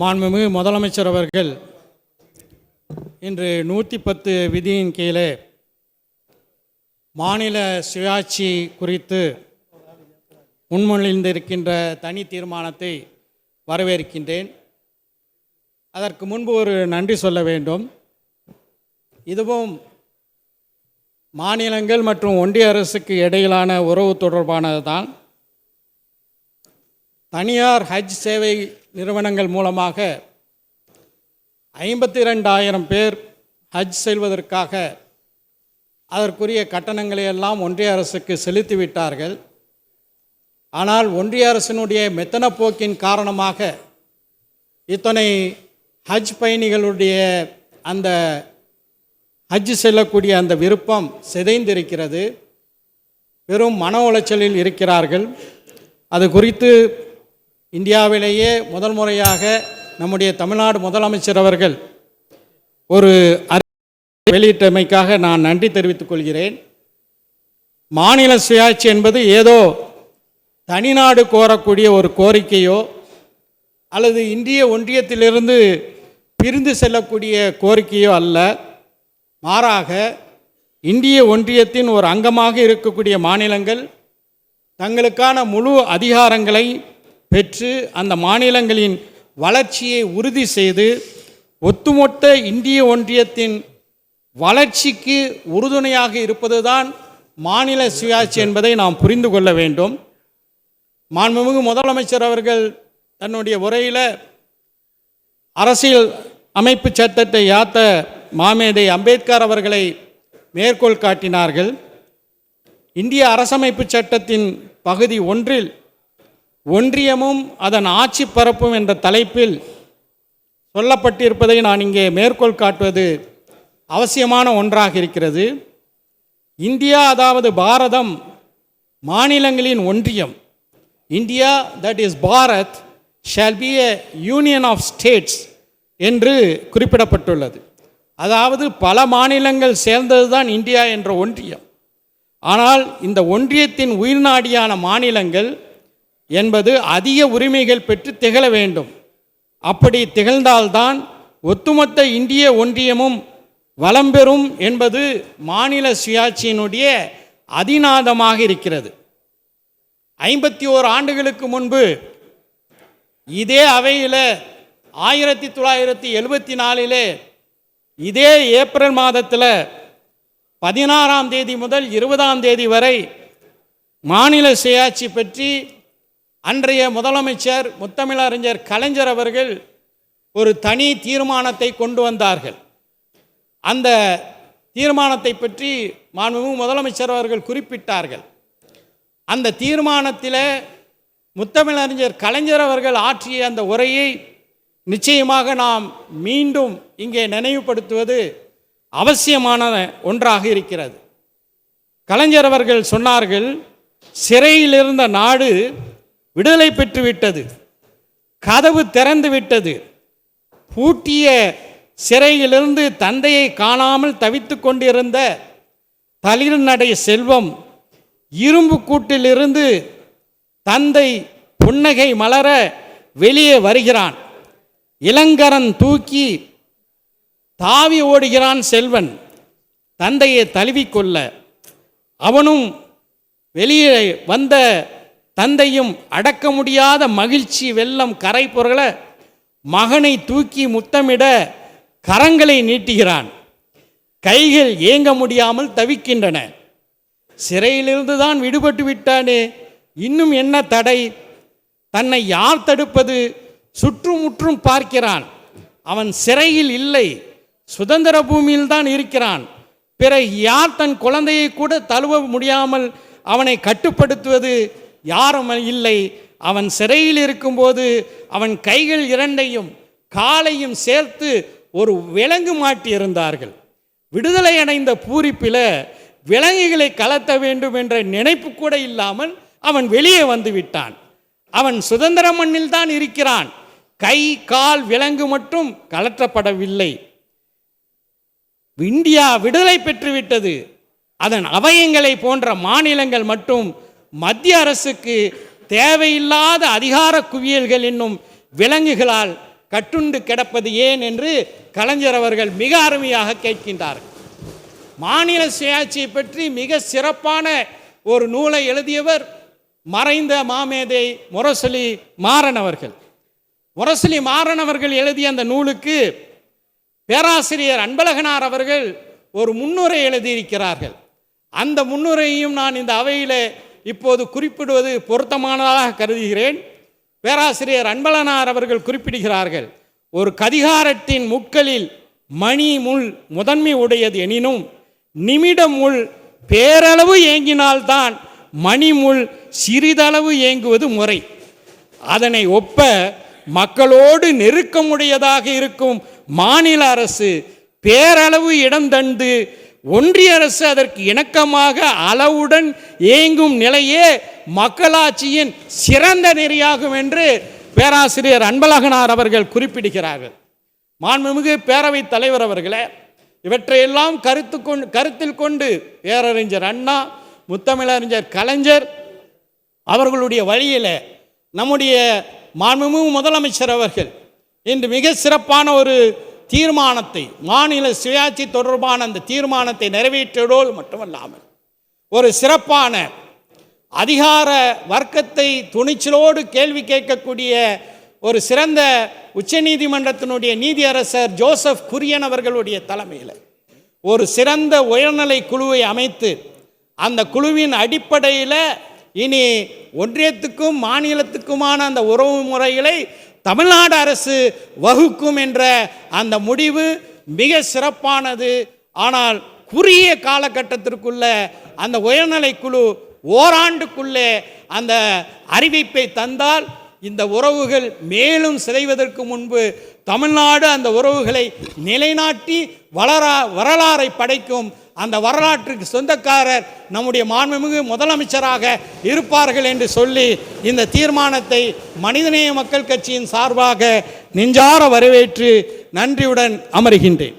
மாண்புமிகு முதலமைச்சர் அவர்கள் இன்று நூற்றி பத்து விதியின் கீழே மாநில சுயாட்சி குறித்து முன்மொழிந்திருக்கின்ற தனி தீர்மானத்தை வரவேற்கின்றேன். அதற்கு முன்பு ஒரு நன்றி சொல்ல வேண்டும். இதுவும் மாநிலங்கள் மற்றும் ஒன்றிய அரசுக்கு இடையிலான உறவு தொடர்பானது தான் தனியார் ஹஜ் சேவை நிறுவனங்கள் மூலமாக ஐம்பத்தி ரெண்டாயிரம் பேர் ஹஜ் செல்வதற்காக அதற்குரிய கட்டணங்களை எல்லாம் ஒன்றிய அரசுக்கு செலுத்திவிட்டார்கள். ஆனால் ஒன்றிய அரசினுடைய மெத்தன போக்கின் காரணமாக இத்தனை ஹஜ் பயணிகளுடைய அந்த ஹஜ் செல்லக்கூடிய அந்த விருப்பம் சிதைந்திருக்கிறது. வெறும் மன உளைச்சலில் இருக்கிறார்கள். அது குறித்து இந்தியாவிலேயே முதல் முறையாக நம்முடைய தமிழ்நாடு முதலமைச்சர் அவர்கள் ஒரு அறிக்கை வெளியிட்டமைக்காக நான் நன்றி தெரிவித்துக் கொள்கிறேன். மாநில சுயாட்சி என்பது ஏதோ தனிநாடு கோரக்கூடிய ஒரு கோரிக்கையோ அல்லது இந்திய ஒன்றியத்திலிருந்து பிரிந்து செல்லக்கூடிய கோரிக்கையோ அல்ல. மாறாக இந்திய ஒன்றியத்தின் ஒரு அங்கமாக இருக்கக்கூடிய மாநிலங்கள் தங்களுக்கான முழு அதிகாரங்களை பெற்று அந்த மாநிலங்களின் வளர்ச்சியை உறுதி செய்து ஒட்டுமொத்த இந்திய ஒன்றியத்தின் வளர்ச்சிக்கு உறுதுணையாக இருப்பதுதான் மாநில சுயாட்சி என்பதை நாம் புரிந்து கொள்ள வேண்டும். மாண்புமிகு முதலமைச்சர் அவர்கள் தன்னுடைய உரையில் அரசியல் அமைப்பு சட்டத்தை யாத்த மாமேதை அம்பேத்கர் அவர்களை மேற்கோள் காட்டினார்கள். இந்திய அரசமைப்பு சட்டத்தின் பகுதி ஒன்றில் ஒன்றியமும் அதன் ஆட்சி பரப்பும் என்ற தலைப்பில் சொல்லப்பட்டிருப்பதை நான் இங்கே மேற்கோள் காட்டுவது அவசியமான ஒன்றாக இருக்கிறது. இந்தியா அதாவது பாரதம் மாநிலங்களின் ஒன்றியம். India that is Bharat shall be a union of states என்று குறிப்பிடப்பட்டுள்ளது. அதாவது பல மாநிலங்கள் சேர்ந்தது தான் இந்தியா என்ற ஒன்றியம். ஆனால் இந்த ஒன்றியத்தின் உயிர்நாடியான மாநிலங்கள் என்பது அதிக உரிமைகள் பெற்று திகழ வேண்டும். அப்படி திகழ்ந்தால்தான் ஒட்டுமொத்த இந்திய ஒன்றியமும் வளம் பெறும் என்பது மாநில சுயாட்சியினுடைய அதிநாதமாக இருக்கிறது. ஐம்பத்தி ஓர் ஆண்டுகளுக்கு முன்பு இதே அவையில் ஆயிரத்தி தொள்ளாயிரத்தி எழுபத்தி நாலிலே இதே ஏப்ரல் மாதத்தில் பதினாறாம் தேதி முதல் இருபதாம் தேதி வரை மாநில சுயாட்சி பற்றி அன்றைய முதலமைச்சர் முத்தமிழறிஞர் கலைஞர் அவர்கள் ஒரு தனி தீர்மானத்தை கொண்டு வந்தார்கள். அந்த தீர்மானத்தை பற்றி மாண்புமிகு முதலமைச்சர் அவர்கள் குறிப்பிட்டார்கள். அந்த தீர்மானத்தில் முத்தமிழறிஞர் கலைஞர் அவர்கள் ஆற்றிய அந்த உரையை நிச்சயமாக நாம் மீண்டும் இங்கே நினைவுபடுத்துவது அவசியமான ஒன்றாக இருக்கிறது. கலைஞர் அவர்கள் சொன்னார்கள் சிறையில் இருந்த நாடு விடுதலை பெற்றுவிட்டது. கதவு திறந்து விட்டது. பூட்டிய சிறையிலிருந்து தந்தையை காணாமல் தவித்து கொண்டிருந்த தளிர்நடை செல்வம் இரும்பு கூட்டிலிருந்து தந்தை புன்னகை மலர வெளியே வருகிறான். இளங்கரன் தூக்கி தாவி ஓடுகிறான் செல்வன். தந்தையை தழுவிக்கொள்ள. அவனும் வெளியே வந்த தந்தையும் அடக்க முடியாத மகிழ்ச்சி வெள்ளம் கரை புரள மகனை தூக்கி முத்தமிட கரங்களை நீட்டுகிறான். கைகள் ஏங்க முடியாமல் தவிக்கின்றன. சிறையிலிருந்து தான் விடுபட்டு விட்டானே. இன்னும் என்ன தடை? தன்னை யார் தடுப்பது? சுற்றுமுற்றும் பார்க்கிறான். அவன் சிறையில் இல்லை. சுதந்திர பூமியில் தான் இருக்கிறான். பிறகு யார் தன் குழந்தையை கூட தழுவ முடியாமல் அவனை கட்டுப்படுத்துவது? யாரும் இல்லை. அவன் சிறையில் இருக்கும்போது அவன் கைகள் இரண்டையும் காலையும் சேர்த்து ஒரு விலங்கு மாட்டி இருந்தார்கள் விடுதலை அடைந்த பூரிப்பில் விலங்குகளை கலத்த வேண்டும் என்ற நினைப்பு கூட இல்லாமல் அவன் வெளியே வந்து விட்டான். அவன் சுதந்திர மண்ணில் தான் இருக்கிறான். கை கால் விலங்கு மட்டும் கலற்றப்படவில்லை. இந்தியா விடுதலை பெற்றுவிட்டது. அதன் அவயங்களை போன்ற மாநிலங்கள் மட்டும் மத்திய அரசுக்கு தேவையில்லாத அதிகார குவியல்கள் என்னும் விலங்குகளால் கட்டுண்டு கிடப்பது ஏன் என்று கலைஞர் அவர்கள் மிக அருமையாக கேட்கின்றார்கள் மாநில சுயாட்சியை பற்றி மிக சிறப்பான ஒரு நூலை எழுதியவர் மறைந்த மாமேதை முரசொலி மாறன் அவர்கள். முரசொலி மாறன் அவர்கள் எழுதிய அந்த நூலுக்கு பேராசிரியர் அன்பழகனார் அவர்கள் ஒரு முன்னுரை எழுதியிருக்கிறார்கள். அந்த முன்னுரையையும் நான் இந்த அவையில் இப்போது குறிப்பிடுவது பொருத்தமானதாக கருதுகிறேன். பேராசிரியர் அன்பலனார் அவர்கள் குறிப்பிடுகிறார்கள் ஒரு கதிகாரத்தின் முட்களில் மணி முள் முதன்மை உடையது எனினும் நிமிட முள் பேரளவு ஏங்கினால்தான் மணிமுள் சிறிதளவு ஏங்குவது முறை. அதனை ஒப்ப மக்களோடு நெருக்கமுடையதாக இருக்கும் மாநில அரசு பேரளவு இடம் தந்து ஒன்றிய அரசு அதற்கு இணக்கமாக அளவுடன் இயங்கும் நிலையே மக்களாட்சியின் சிறந்த நெறியாகும் என்று பேராசிரியர் அன்பழகனார் அவர்கள் குறிப்பிடுகிறார்கள். மாண்புமிகு பேரவைத் தலைவர் அவர்களே இவற்றையெல்லாம் கருத்து கொண்டு கருத்தில் கொண்டு பேரறிஞர் அண்ணா முத்தமிழறிஞர் கலைஞர் அவர்களுடைய வழியில் நம்முடைய மாண்புமிகு முதலமைச்சர் அவர்கள் இன்று மிக சிறப்பான ஒரு தீர்மானத்தை மாநில சுயாட்சி தொடர்பான அந்த தீர்மானத்தை நிறைவேற்றியதோடு மட்டுமல்லாமல் ஒரு சிறப்பான அதிகார வர்க்கத்தை துணிச்சலோடு கேள்வி கேட்கக்கூடிய ஒரு சிறந்த உச்சநீதிமன்றத்தினுடைய நீதியரசர் ஜோசப் குரியன் அவர்களுடைய தலைமையில் ஒரு சிறந்த உயர்நிலை குழுவை அமைத்து அந்த குழுவின் அடிப்படையில் இனி ஒன்றியத்துக்கும் மாநிலத்துக்குமான அந்த உறவு முறைகளை தமிழ்நாடு அரசு வகுக்கும் என்ற அந்த முடிவு மிக சிறப்பானது. ஆனால் குறுகிய காலகட்டத்திற்குள்ள அந்த உயர்நிலை குழு ஓராண்டுக்குள்ளே அந்த அறிவிப்பை தந்தால் இந்த உறவுகள் மேலும் சிதைவதற்கு முன்பு தமிழ்நாடு அந்த உறவுகளை நிலைநாட்டி வளரா வரலாறை படைக்கும் அந்த வரலாற்றுக்கு சொந்தக்காரர் நம்முடைய மாண்புமிகு முதலமைச்சராக இருப்பார்கள் என்று சொல்லி இந்த தீர்மானத்தை மனிதநேய மக்கள் கட்சியின் சார்பாக நெஞ்சார வரவேற்று நன்றியுடன் அமருகின்றேன்.